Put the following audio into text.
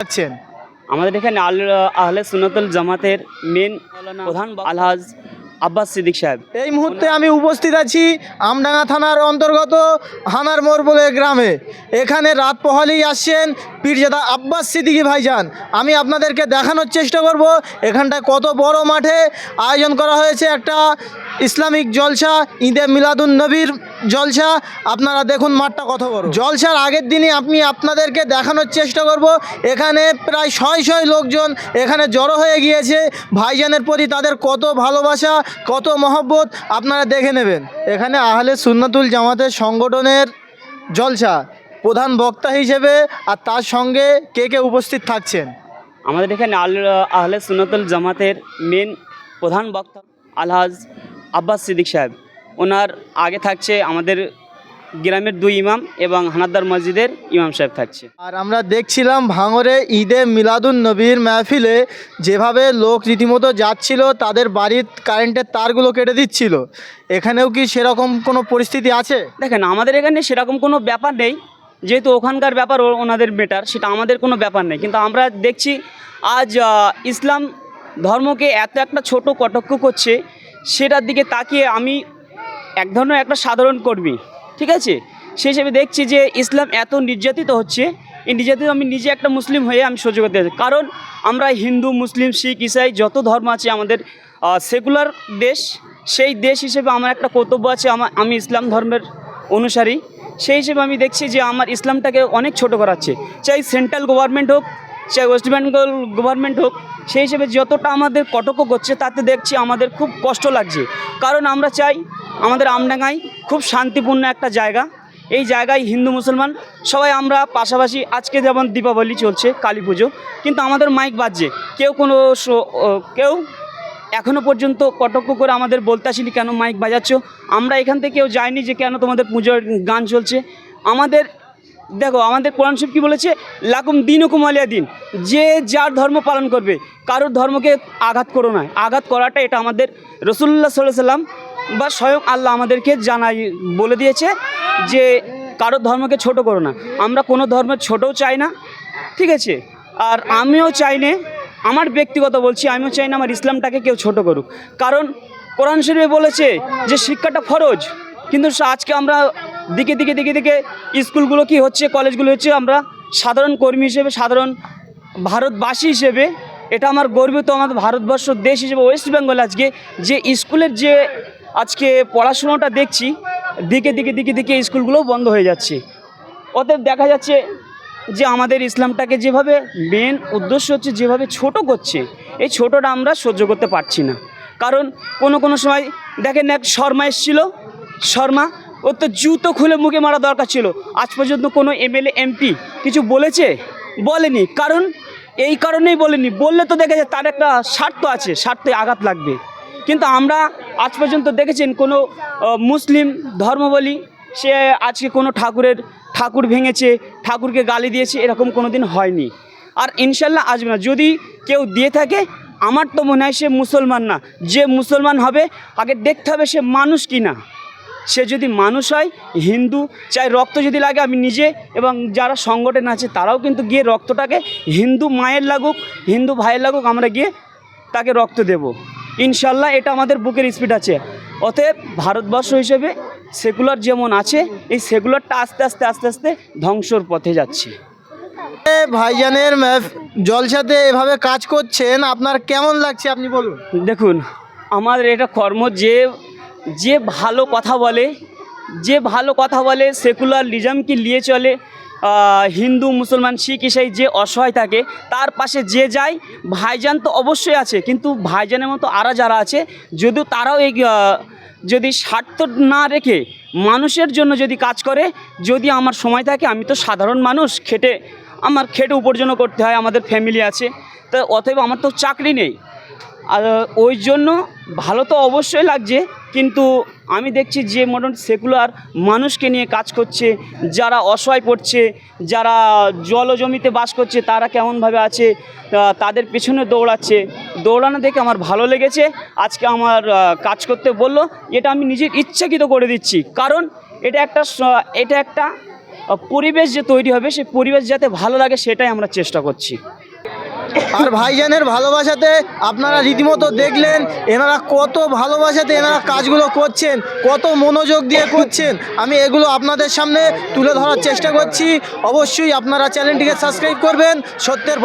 থাকছেন আমাদের এখানে আল আহলে সুনতুল জামাতের মেন প্রধান আলহাজ আব্বাস সিদ্দিক সাহেব। এই মুহূর্তে আমি উপস্থিত আছি আমডাঙ্গা থানার অন্তর্গত হানার মোড় বলে গ্রামে। এখানে রাত পহলেই আসছেন পীরজাদা আব্বাস সিদ্দিকি ভাইজান, আমি আপনাদেরকে দেখানোর চেষ্টা করব এখানটায় কত বড় মাঠে আয়োজন করা হয়েছে একটা ইসলামিক জলসা, ঈদে মিলাদুন নবীর জলসা। আপনারা দেখুন মাঠটা কত বড়। জলসার আগের দিনে আমি আপনাদেরকে দেখানোর চেষ্টা করব। এখানে প্রায় শয় শয় লোকজন এখানে জড়ো হয়ে গিয়েছে। ভাইজানের প্রতি তাদের কত ভালোবাসা, কত মহব্বত, আপনারা দেখে নেবেন। এখানে আহলে সুন্নাতুল জামাতের সংগঠনের জলসা। প্রধান বক্তা হিসেবে আর তার সঙ্গে কে কে উপস্থিত থাকছেন? আমাদের এখানে আল আহলে সুনতুল জামাতের মেন প্রধান বক্তা আলহাজ আব্বাস সিদ্দিক সাহেব। ওনার আগে থাকছে আমাদের গ্রামের দুই ইমাম এবং হানাদার মসজিদের ইমাম সাহেব থাকছে। আর আমরা দেখছিলাম ভাঙরে ঈদে মিলাদুন নবীর মাহফিলে যেভাবে লোক রীতিমতো যাচ্ছিল তাদের বাড়ির কারেন্টের তারগুলো কেটে দিচ্ছিল। এখানেও কি সেরকম কোনো পরিস্থিতি আছে? দেখেন আমাদের এখানে সেরকম কোনো ব্যাপার নেই। যেহেতু ওখানকার ব্যাপার ওনাদের বেটার সেটা আমাদের কোনো ব্যাপার নেই। কিন্তু আমরা দেখছি আজ ইসলাম ধর্মকে এত একটা ছোট কটক্ষ করছে, সেটার দিকে তাকিয়ে আমি এক ধরনের একটা সাধারণ কর্মী, ঠিক আছে? সেই হিসেবে দেখছি যে ইসলাম এত নির্যাতিত হচ্ছে, এই নির্যাতিত আমি নিজে একটা মুসলিম হয়ে আমি সহ্য করতে। কারণ আমরা হিন্দু, মুসলিম, শিখ, ইসাই, যত ধর্ম আছে আমাদের সেকুলার দেশ, সেই দেশ হিসেবে আমার একটা কর্তব্য আছে আমার আমি ইসলাম ধর্মের অনুসারী। সেই হিসেবে আমি দেখছি যে আমার ইসলামটাকে অনেক ছোট করাচ্ছে। চাই সেন্ট্রাল গভর্নমেন্ট হোক, চাই ওয়েস্ট বেঙ্গল গভর্নমেন্ট হোক, সেই হিসেবে যতটা আমাদের কটক করছে তাতে দেখছি আমাদের খুব কষ্ট লাগছে। কারণ আমরা চাই আমাদের আমডাঙ্গায় খুব শান্তিপূর্ণ একটা জায়গা। এই জায়গায় হিন্দু মুসলমান, সবাই আমরা পাশাপাশি আজকে যেমন দীপাবলি চলছে, কালী পুজো, কিন্তু আমাদের মাইক বাজছে। কেউ কোনো কেউ এখনও পর্যন্ত কটক্ষ করে আমাদের বলতে আসেনি কেন মাইক বাজাচ্ছ? আমরা এখান থেকে কেউ যাইনি যে কেন তোমাদের পুজোর গান চলছে। আমাদের, দেখো, আমাদের কোরআন শরীফ কী বলেছে? লাকুম দিন হুকুম আলিয়া দিন। যে যার ধর্ম পালন করবে, কারোর ধর্মকে আঘাত করো না। আঘাত করাটা এটা আমাদের রসুল্লাহ সাল্লাহ সাল্লাম বা স্বয়ং আল্লাহ আমাদেরকে জানাই, বলে দিয়েছে যে কারোর ধর্মকে ছোট করো না। আমরা কোনো ধর্মের ছোটও চাই না, ঠিক আছে? আর আমিও চাই না আমার ব্যক্তিগত বলছি, আমিও চাই না আমার ইসলামটাকে কেউ ছোট করুক। কারণ কোরআন শরীফে বলেছে যে শিক্ষাটা ফরজ। কিন্তু আজকে আমরা দিকে দিকে দিকে দিকে স্কুলগুলো কি হচ্ছে, কলেজগুলো হচ্ছে, আমরা সাধারণ কর্মী হিসেবে, সাধারণ ভারতবাসী হিসেবে, এটা আমার গর্বিত, আমাদের ভারতবর্ষ দেশ হিসেবে ওয়েস্ট বেঙ্গল আজকে যে স্কুলের যে আজকে পড়াশুনোটা দেখছি, দিকে দিকে দিকে দিকে স্কুলগুলোও বন্ধ হয়ে যাচ্ছে। অতএব দেখা যাচ্ছে যে আমাদের ইসলামটাকে যেভাবে মেন উদ্দেশ্য হচ্ছে, যেভাবে ছোট করছে, এই ছোটোটা আমরা সহ্য করতে পারছি না। কারণ কোনো কোনো সময় দেখেন এক শর্মা এসেছিল, শর্মা, ওর তো জুতো খুলে মুখে মারা দরকার ছিল। আজ পর্যন্ত কোনো এমএলএ এমপি কিছু বলেছে? বলেনি। কারণ এই কারণেই বলেনি। বললে তো দেখেছে তার একটা স্বার্থ আছে, স্বার্থে আঘাত লাগবে। কিন্তু আমরা আজ পর্যন্ত দেখেছেন কোনো মুসলিম ধর্মাবলী, সে আজকে কোনো ঠাকুরের ঠাকুর ভেঙেছে, ঠাকুরকে গালি দিয়েছে, এরকম কোনো দিন হয়নি। আর ইনশাল্লাহ আসবে না। যদি কেউ দিয়ে থাকে, আমার তো মনে হয় সে মুসলমান না। যে মুসলমান হবে, আগে দেখতে হবে সে মানুষ কি না। সে যদি মানুষ হয়, হিন্দু, চাই রক্ত যদি লাগে, আমি নিজে এবং যারা সংগঠন আছে, তারাও কিন্তু গিয়ে রক্তটাকে হিন্দু মায়ের লাগুক, হিন্দু ভাইয়ের লাগুক, আমরা গিয়ে তাকে রক্ত দেব। ইনশাল্লাহ এটা আমাদের বুকের স্পিড আছে। অতএব ভারতবর্ষ হিসেবে সেকুলার যেমন আছে এই সেকুলারটা আস্তে আস্তে আস্তে আস্তে ধ্বংসর পথে যাচ্ছে। এ ভাইজানের জলসাতে এভাবে কাজ করছেন আপনার কেমন লাগছে আপনি বলুন? দেখুন আমার এটা কর্ম যে যে ভালো কথা বলে যে ভালো কথা বলে সেকুলার লিজমকে নিয়ে চলে হিন্দু মুসলমান শিখ ইসাই যে অসহায় থাকে তার পাশে যে যায় ভাইজান তো অবশ্যই আছে কিন্তু ভাইজানের মতো আরও যারা আছে যদিও তারাও এই যদি স্বার্থ না রেখে মানুষের জন্য যদি কাজ করে, যদি আমার সময় থাকে, আমি তো সাধারণ মানুষ, খেটে, আমার খেটে উপার্জনও করতে হয়, আমাদের ফ্যামিলি আছে, তা অতএব আমার তো চাকরি নেই। আর ওই জন্য ভালো তো অবশ্যই লাগছে, কিন্তু আমি দেখছি যে মডার্ন সেকুলার মানুষকে নিয়ে কাজ করছে, যারা অসহায় পড়ছে, যারা জল জমিতে বাস করছে, তারা কেমনভাবে আছে তাদের পেছনে দৌড়াচ্ছে। দৌড়ানো দেখে আমার ভালো লেগেছে। আজকে আমার কাজ করতে বলল, এটা আমি নিজের ইচ্ছাকৃত করে দিচ্ছি। কারণ এটা একটা এটা একটা পরিবেশ যে তৈরি হবে সেই পরিবেশ যাতে ভালো লাগে সেটাই আমরা চেষ্টা করছি। আর ভাইজানের ভালোবাসাতে আপনারা রীতিমতো দেখলেন, এনারা কত ভালোবাসাতে এনারা কাজগুলো করছেন, কত মনোযোগ দিয়ে করছেন। আমি এগুলো আপনাদের সামনে তুলে ধরার চেষ্টা করছি। অবশ্যই আপনারা চ্যানেলটিকে সাবস্ক্রাইব করবেন। সত্যের